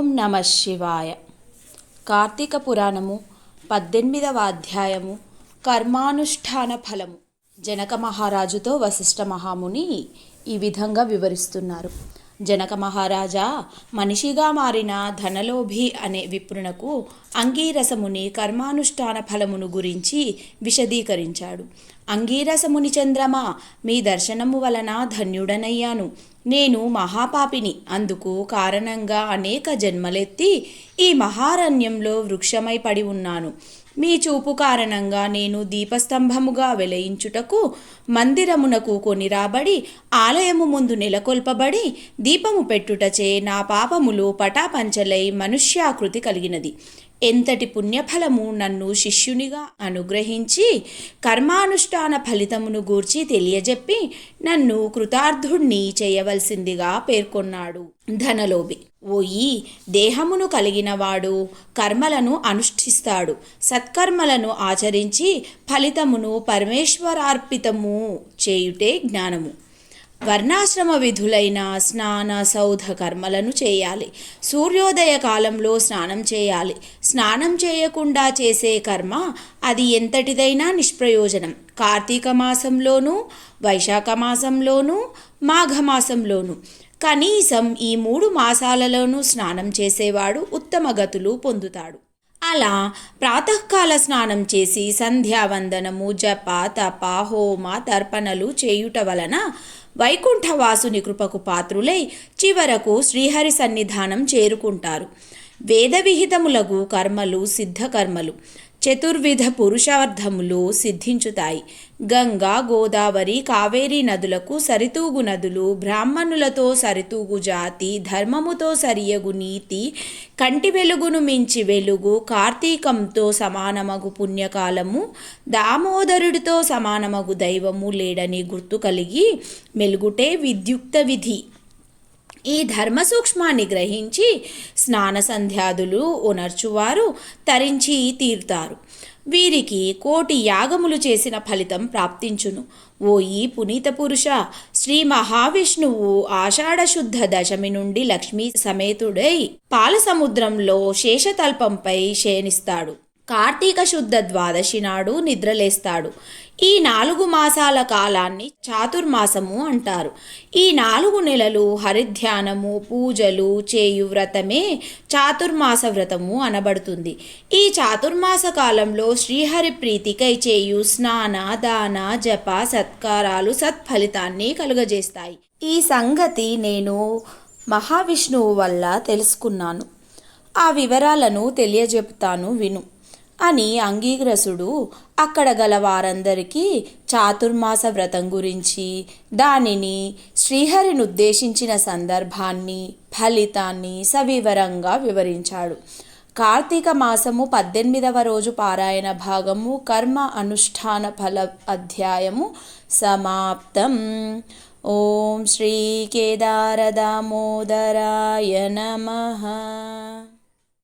ఓం నమ శివాయ. కార్తీక పురాణము పద్దెనిమిదవ అధ్యాయము కర్మానుష్ఠాన ఫలము. జనక మహారాజుతో వశిష్ఠ మహాముని ఈ విధంగా వివరిస్తున్నారు. జనక మహారాజా మనిషిగా మారిన ధనలోభి అనే విప్రునకు అంగీరసముని కర్మానుష్ఠాన ఫలమును గురించి విశదీకరించాడు. అంగీరసముని చంద్రమా మీ దర్శనము వలన ధన్యుడనయ్యాను. నేను మహాపాపిని అందుకు కారణంగా అనేక జన్మలెత్తి ఈ మహారణ్యంలో వృక్షమై పడి ఉన్నాను. మీ చూపు కారణంగా నేను దీపస్తంభముగా వెలయించుటకు మందిరమునకు కొని రాబడి ఆలయము ముందు నెలకొల్పబడి దీపము పెట్టుటచే నా పాపములు పటాపంచలై మనుష్యాకృతి కలిగినది. ఎంతటి పుణ్యఫలము నన్ను శిష్యునిగా అనుగ్రహించి కర్మానుష్ఠాన ఫలితమును గూర్చి తెలియజెప్పి నన్ను కృతార్థుణ్ణి చేయవలసిందిగా పేర్కొన్నాడు. ధనలోభి. ఓయి దేహమును కలిగినవాడు కర్మలను అనుష్ఠిస్తాడు. సత్కర్మలను ఆచరించి ఫలితమును పరమేశ్వరార్పితము చేయుటే జ్ఞానము. వర్ణాశ్రమ విధులైన స్నాన సౌధ కర్మలను చేయాలి. సూర్యోదయ కాలంలో స్నానం చేయాలి. స్నానం చేయకుండా చేసే కర్మ అది ఎంతటిదైనా నిష్ప్రయోజనం. కార్తీక మాసంలోనూ వైశాఖ మాసంలోనూ మాఘమాసంలోనూ కనీసం ఈ మూడు మాసాలలోనూ స్నానం చేసేవాడు ఉత్తమ గతులు పొందుతాడు. అలా ప్రాతకాల స్నానం చేసి సంధ్యావందనము జప తప హోమ తర్పణలు చేయుట వలన వైకుంఠవాసుని కృపకు పాత్రులై చివరకు శ్రీహరి సన్నిధానం చేరుకుంటారు. వేదవిహితములగు కర్మలు సిద్ధకర్మలు చతుర్విధ పురుషార్థములు సిద్ధించుతాయి. గంగా గోదావరి కావేరీ నదులకు సరితూగు నదులు బ్రాహ్మణులతో సరితూగు జాతి ధర్మముతో సరియగు నీతి కంటి వెలుగును మించి వెలుగు కార్తీకంతో సమానమగు పుణ్యకాలము దామోదరుడితో సమానమగు దైవము లేడని గుర్తు కలిగి మెలుగుటే విద్యుక్త విధి. ఈ ధర్మ సూక్ష్మాన్ని గ్రహించి స్నాన సంధ్యాదులు ఉనర్చువారు తరించి తీరుతారు. వీరికి కోటి యాగములు చేసిన ఫలితం ప్రాప్తించును. ఓ ఈ పునీత పురుష శ్రీ మహావిష్ణువు ఆషాఢశుద్ధ దశమి నుండి లక్ష్మీ సమేతుడై పాలసముద్రంలో శేషతల్పంపై శయనిస్తాడు. కార్తీక శుద్ధ ద్వాదశి నాడు నిద్రలేస్తాడు. ఈ నాలుగు మాసాల కాలాన్ని చాతుర్మాసము అంటారు. ఈ నాలుగు నెలలు హరిధ్యానము పూజలు చేయు వ్రతమే చాతుర్మాస వ్రతము అనబడుతుంది. ఈ చాతుర్మాస కాలంలో శ్రీహరి ప్రీతికై చేయు స్నాన దాన జప సత్కారాలు సత్ఫలితాన్ని కలుగజేస్తాయి. ఈ సంగతి నేను మహావిష్ణువు వల్ల తెలుసుకున్నాను. ఆ వివరాలను తెలియజెపుతాను విను. అని అంగీగ్రసుడు అక్కడ గల వారందరికీ చాతుర్మాస వ్రతం గురించి దానిని శ్రీహరిని ఉద్దేశించిన సందర్భాన్ని ఫలితాన్ని సవివరంగా వివరించాడు. కార్తీక మాసము పద్దెనిమిదవ రోజు పారాయణ భాగము కర్మ అనుష్ఠాన ఫల అధ్యాయము సమాప్తం. ఓం శ్రీ కేదారదామోదరాయ నమ.